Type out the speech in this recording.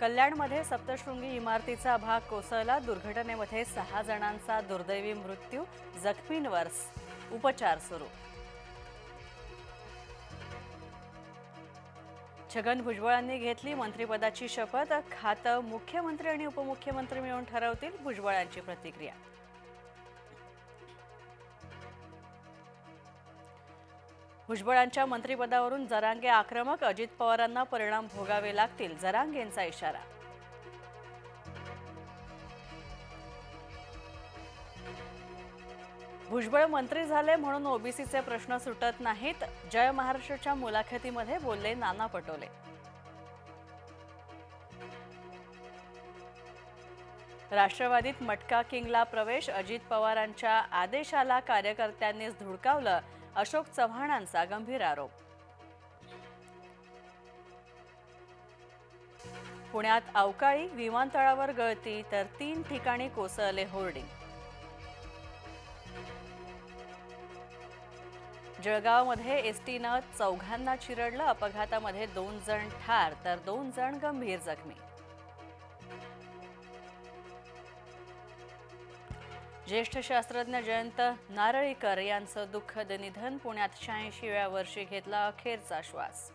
कल्याणमध्ये सप्तशृंगी इमारतीचा भाग कोसळला. दुर्घटनेमध्ये सहा जणांचा दुर्दैवी मृत्यू जखमींवर उपचार सुरू. छगन भुजबळांनी घेतली मंत्रिपदाची शपथ. खातं मुख्यमंत्री आणि उपमुख्यमंत्री मिळून ठरवतील भुजबळांची प्रतिक्रिया. भुजबळांच्या मंत्रिपदावरून जरांगे आक्रमक अजित पवारांना परिणाम भोगावे लागतील जरांगेंचा इशारा. भुजबळ मंत्री झाले म्हणून ओबीसीचे प्रश्न सुटत नाहीत जय महाराष्ट्रच्या मुलाखतीमध्ये बोलले नाना पटोले. राष्ट्रवादीत मटका किंगला प्रवेश अजित पवारांच्या आदेशाला कार्यकर्त्यांनीच धुडकावलं अशोक चव्हाणांचा गंभीर आरोप. पुण्यात अवकाळी विमानतळावर गळती तर तीन ठिकाणी कोसळले होर्डिंग. जळगावमध्ये एसटीनं चौघांना चिरडलं अपघातामध्ये दोन जण ठार तर दोन जण गंभीर जखमी. ज्येष्ठ शास्त्रज्ञ जयंत नारळीकर यांचं दुःखद निधन पुण्यात शहाऐंशीव्या वर्षी घेतला अखेरचा श्वास.